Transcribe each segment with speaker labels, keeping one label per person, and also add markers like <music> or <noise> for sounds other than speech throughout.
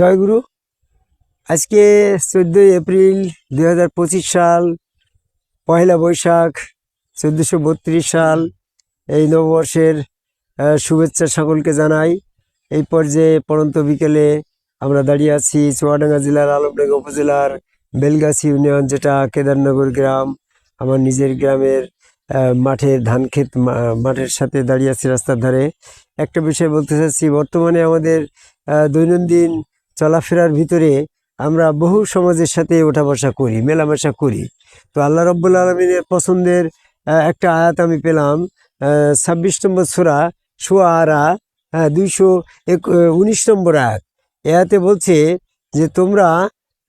Speaker 1: জয়গুরু আজকে চোদ্দোই এপ্রিল দুই হাজার পঁচিশ সাল পয়লা বৈশাখ, চোদ্দোশো সাল, এই নববর্ষের শুভেচ্ছা সকলকে জানাই। এই পর্যায়ে পড়ন্ত বিকেলে আমরা দাঁড়িয়ে আছি চুয়াডাঙ্গা জেলার আলমডাঙ্গা উপজেলার বেলগাছি ইউনিয়ন, যেটা কেদারনগর গ্রাম। আমার নিজের গ্রামের মাঠের ধান মা- মাঠের সাথে দাঁড়িয়ে আছি রাস্তার ধারে। একটা বিষয় বলতে চাচ্ছি, বর্তমানে আমাদের দৈনন্দিন চলাফেরার ভিতরে আমরা বহু সমাজের সাথে ওঠা বসা করি, মেলামেশা করি। তো আল্লাহ রব্বুল আলমিনের পছন্দের একটা আয়াত আমি পেলাম ছাব্বিশ নম্বর সোরা সুয়ারা দুইশো এক উনিশ নম্বর আয়াত। এতে বলছে যে, তোমরা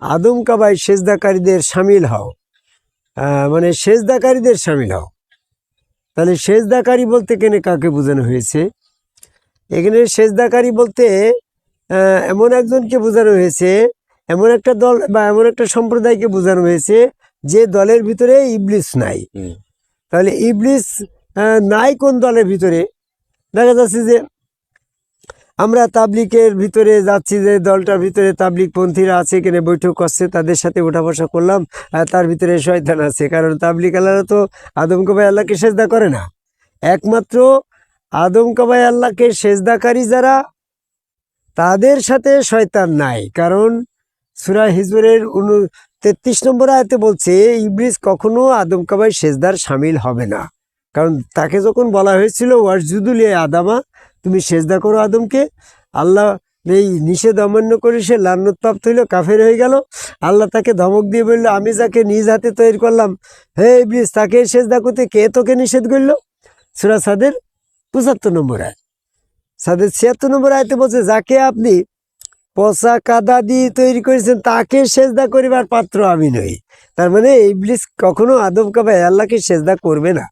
Speaker 1: আদম কাবাই সেজদাকারীদের সামিল হও। মানে সেজদাকারীদের সামিল হও। তাহলে সেজদাকারী বলতে কেনে কাকে বোঝানো হয়েছে? এখানে সেজদাকারী বলতে এমন একজনকে বোঝানো হয়েছে এমন একটা দল বা এমন একটা সম্প্রদায়কে বোঝানো হয়েছে যে দলের ভিতরে ইবলিস নাই। তাহলে ইবলিস নাই কোন দলের ভিতরে? দেখা যাচ্ছে যে আমরা তাবলিকের ভিতরে যাচ্ছি যে দলটার ভিতরে তাবলিক পন্থীরা আছে এখানে বৈঠক করছে তাদের সাথে ওঠা বসা করলাম আর তার ভিতরে শয়তান আছে। কারণ তাবলিক আল্লাহরা তো আদম কবাই আল্লাহকে সেজদা করে না। একমাত্র আদম কবাই আল্লাহকে সেজদাকারী যারা তাদের সাথে শয়তান নাই। কারণ সুরা হিজুরের উনু তেত্রিশ নম্বর আয়তে বলছে, ইবলিস কখনো আদম কাবাই সেজদার সামিল হবে না। কারণ তাকে যখন বলা হয়েছিল ওয়াসজুদুল এ আদামা তুমি সেজদা করো আদমকে। আল্লাহ এই নিষেধ অমান্য করে সে লান্নপ্রাপ্ত হইল, কাফের হয়ে গেল। আল্লাহ তাকে ধমক দিয়ে বলল, আমি যাকে নিজ হাতে তৈরি করলাম, হে ইবলিস, তাকে সেজদা করতে কে তোকে নিষেধ করল? সুরা সাদের পঁচাত্তর নম্বর আয় সাদের ছিয়াত্তর নম্বর আয়তে বলছে, যাকে আপনি পচা কাদা দিয়ে তৈরি করেছেন, তাকে সেজদা করিবার পাত্র আমি নই। তার মানে ইবলিস কখনো আদম কাবাই আল্লাহকে সেজদা করবে না।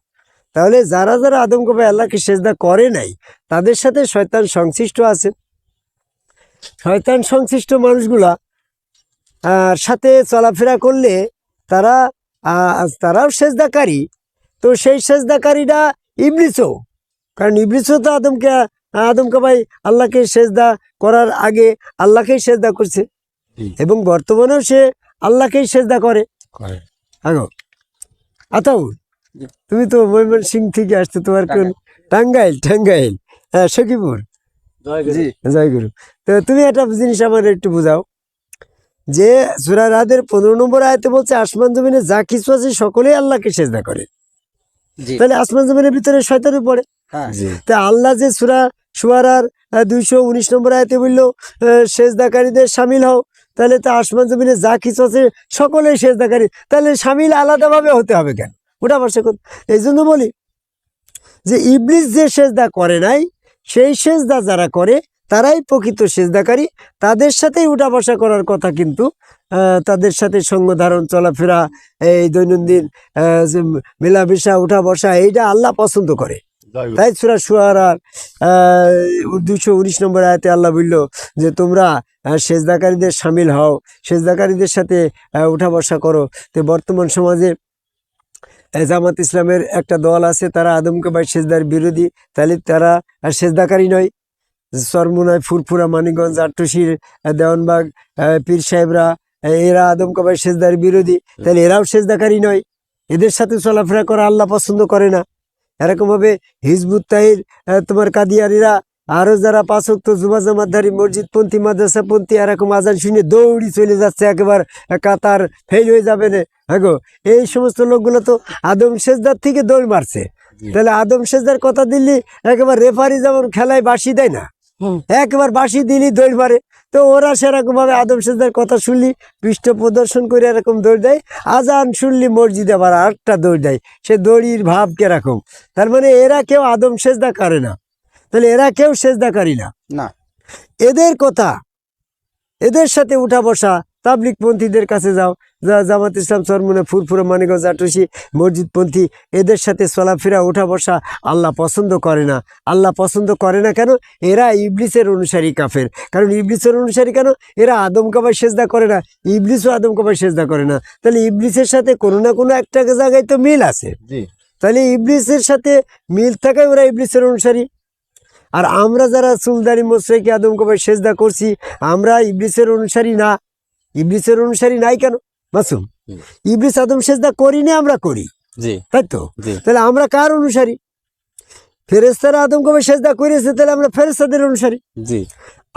Speaker 1: তাহলে যারা যারা আদম কাবাই আল্লাহকে সেজদা করে নাই, তাদের সাথে শয়তান সংশ্লিষ্ট আছে। শয়তান সংশ্লিষ্ট মানুষগুলা সাথে চলাফেরা করলে তারা তারাও সেজদাকারী। তো সেই সেজদাকারীরা ইবলিসও, কারণ ইবলিসও তো আদমকে আদম কাবাই আল্লাহকে সেজদা করার আগে আল্লাহকেই সেজদা করছে। এবং বর্তমানেও সে আল্লাহকেই সেজদা করে। আগো আতাউল। তুমি তো ময়মন সিং থেকে আসছো তোমার কোন? টাঙ্গাইল টাঙ্গাইল। হ্যাঁ সখীপুর। জয়গুরু। তো তুমি একটা জিনিস আমার একটু বুঝাও। যে সুরা রাদের পনেরো নম্বর আয়তে বলছে আসমান জমিনে যা কিছু আছে সকলেই আল্লাহকে সেজদা করে। তাহলে আসমান জমিনের ভিতরে শয়তানের পড়ে।
Speaker 2: হ্যাঁ।
Speaker 1: তা আল্লাহ যে সুরা সুয়ারার দুইশো উনিশ নম্বর আয়তে বলল সেজদাকারীদের সামিল হও তাহলে তো আসমান জমিনে যা কিছু আছে সকলেই সেজদাকারী। তাহলে সামিল আলাদাভাবে হতে হবে কেন? ওটা আমার সে এই জন্য বলি যে ইবলিস যে সেজদা করে নাই সেই সেজদা যারা করে তারাই প্রকৃত সেজদাকারী। তাদের সাথেই উঠা বসা করার কথা কিন্তু তাদের সাথে সঙ্গ ধারণ চলাফেরা এই দৈনন্দিন যে মেলামেশা উঠা বসা এইটা আল্লাহ পছন্দ করে। তাই সুরা সুয়ারার দুশো উনিশ নম্বর আয়াতে আল্লাহ বলল যে, তোমরা সেজদাকারীদের সামিল হও, সেজদাকারীদের সাথে উঠা বসা করো। তো বর্তমান সমাজে জামাত ইসলামের একটা দল আছে, তারা আদমকে বাই সেজদার বিরোধী। তাহলে তারা সেজদাকারী নয়। সরমুনায়, ফুরফুরা, মানিকগঞ্জ, আট্টসির দেওয়ানবাগ পীর সাহেবরা এরা আদমকে বাই সেজদার বিরোধী। তাহলে এরাও সেজদাকারী নয়। এদের সাথে চলাফেরা করা আল্লাহ পছন্দ করে না। এরকমভাবে হিজবুত তাহির তোমার কাদিয়ারিরা আরও যারা পাঁচক্ত জুমা জামাতধারী মসজিদপন্থী মাদ্রাসাপন্থী এরকম আজান শুনে দৌড়ি চলে যাচ্ছে একেবারে কাতার ফেল হয়ে যাবে না। হ্যাঁ গো এই সমস্ত লোকগুলো তো আদম সেজদার থেকে দৌড় মারছে। তাহলে আদম সেজদার কথা দিল্লি একেবারে রেফারি যেমন খেলায় বাসি দেয় না একবার বাসি দিলি দৌড় মারে। তো ওরা সেরকমভাবে আদম সেজদার কথা শুনলি পৃষ্ঠ প্রদর্শন করে এরকম দৌড় দেয় আজান শুনলি মসজিদে আবার আটটা দৌড় দেয়। সে দড়ির ভাব কেরকম? তার মানে এরা কেউ আদম সেজদা করে না। তাহলে এরা কেউ সেজদা করি না।
Speaker 2: না।
Speaker 1: এদের কথা এদের সাথে উঠা বসা তাবলিক পন্থীদের কাছে যাও। যা- জামাত ইসলাম চরমুনে ফুরফুরে মানিগঞ্জ আটুসি মসজিদপন্থী এদের সাথে চলাফেরা ওঠা বসা আল্লাহ পছন্দ করে না। আল্লাহ পছন্দ করে না কেন? এরা ইবলিসের অনুসারী কাফের। কারণ ইবলিসের অনুসারী কেন? এরা আদম সেজদা করে না। ইবলিসও আদম সেজদা করে না। তাহলে ইবলিসের সাথে কোনো না কোনো একটা জায়গায় তো মিল আছে। তাহলে ইবলিসের সাথে মিল থাকায় ওরা ইবলিসের অনুসারী। আর আমরা যারা চুলদারি মোসরেকে আদম কবাই সেজদা করছি আমরা ইবলিসের অনুসারী না। ইবলিসের অনুসারী নাই কেন? মাসুম। ইবলিস আদম সেজদা করি না আমরা করি।
Speaker 2: জি।
Speaker 1: তাই তো? তাহলে আমরা কার অনুসারী? ফেরেস্তারা আদম কবাই সেজদা করেছে তাহলে আমরা ফেরেস্তাদের অনুসারী।
Speaker 2: জি।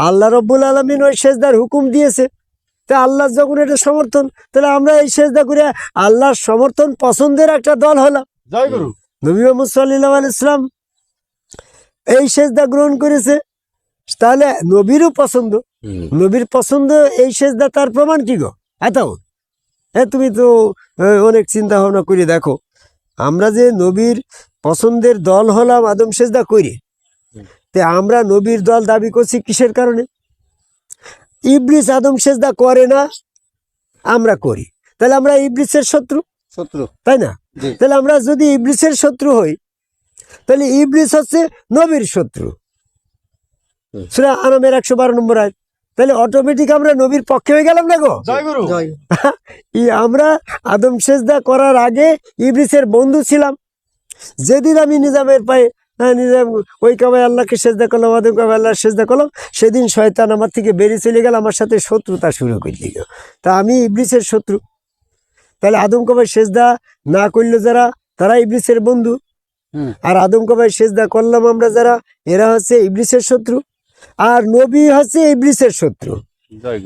Speaker 1: আল্লাহ রব্বুল আলমিন ওই সেজদার হুকুম দিয়েছে। তা আল্লাহ যখন এটা সমর্থন তাহলে আমরা এই সেজদা করে আল্লাহর সমর্থন পছন্দের একটা দল হলাম।
Speaker 3: জয় গুরু।
Speaker 1: নবী মোহাম্মদ সাল্লাহ ইসলাম এই সেজদা গ্রহণ করেছে। তাহলে নবীরও পছন্দ। নবীর পছন্দ এই সেজদা তার প্রমাণ কি গো? এত হ্যাঁ তুমি তো অনেক চিন্তা ভাবনা করে দেখো। আমরা যে নবীর পছন্দের দল হলাম আদম সেজদা করি। তে আমরা নবীর দল দাবি করছি কিসের কারণে? ইবলিস আদম সেজদা করে না আমরা করি। তাহলে আমরা ইবলিসের শত্রু?
Speaker 2: শত্রু।
Speaker 1: তাই না? তাহলে আমরা যদি ইবলিসের শত্রু হই তাহলে ইবলিস হচ্ছে নবীর শত্রু। সুরা আনামের একশো বারো নম্বর আয় তাহলে অটোমেটিক আমরা নবীর পক্ষে হয়ে গেলাম না গো? <laughs> ই আমরা আদম সেজদা করার আগে ইবলিসের বন্ধু ছিলাম। যেদিন আমি নিজামের পায়ে নিজাম ওই কামায় আল্লাহকে সেজদা করলাম আদম কামায় আল্লাহ সেজদা করলাম সেদিন শয়তান আমার থেকে বেরিয়ে চলে গেল আমার সাথে শত্রুতা শুরু করে দিল। তা আমি ইবলিসের শত্রু। তাহলে আদম কামায় সেজদা না করলে যারা তারা ইবলিসের বন্ধু। আর আদম কামায় সেজদা করলাম আমরা যারা এরা হচ্ছে ইবলিসের শত্রু। আর নবী হচ্ছে ইবলিসের শত্রু।
Speaker 2: জয়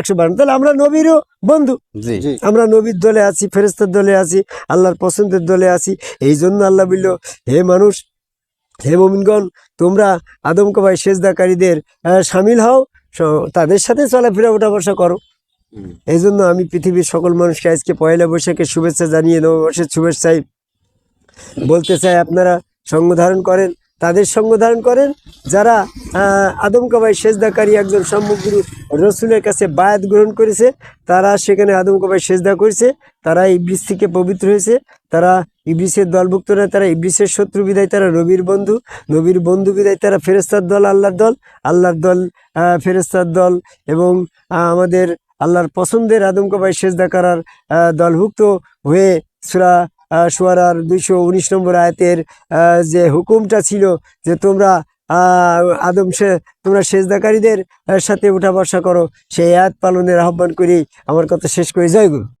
Speaker 1: একশো বারো। তাহলে আমরা নবীরও বন্ধু।
Speaker 2: জি।
Speaker 3: জি।
Speaker 1: আমরা নবীর দলে আছি ফেরেস্তার দলে আছি আল্লাহর পছন্দের দলে আছি। এই জন্য আল্লাহ বলল হে মানুষ হে মমিনগণ তোমরা আদম কবাই সেজদাকারীদের সামিল হও তাদের সাথে চলাফেরা ওঠা বসা করো এই জন্য আমি পৃথিবীর সকল মানুষকে আজকে পয়লা বৈশাখের শুভেচ্ছা জানিয়ে নববর্ষের শুভেচ্ছাই বলতে চাই আপনারা সঙ্গ ধারণ করেন। তাদের সঙ্গ ধারণ করেন। যারা আদম সেজদাকারী একজন সম্মুখগুরু রসুলের কাছে বায়াত গ্রহণ করেছে, তারা সেখানে আদম কবাই সেজদা করেছে, তারা ইবলিস থেকে পবিত্র হয়েছে, তারা ইবলিসের দলভুক্ত নয় তারা ইবলিসের শত্রু বিদায়, তারা নবীর বন্ধু নবীর বন্ধু বিদায়, তারা ফেরেস্তার দল, আল্লাহর দল আল্লাহর দল ফেরেস্তার দল এবং আমাদের আল্লাহর পছন্দের আদম কবাই সেজদা করার দলভুক্ত হয়ে সুরা সুয়ারার দুইশো উনিশ নম্বর আয়তের যে হুকুমটা ছিল যে তোমরা আদম সে, তোমরা সেজদাকারীদের সাথে উঠা বসা করো, সেই আয়াত পালনের আহ্বান করি আমার কথা শেষ করে জয় গুরু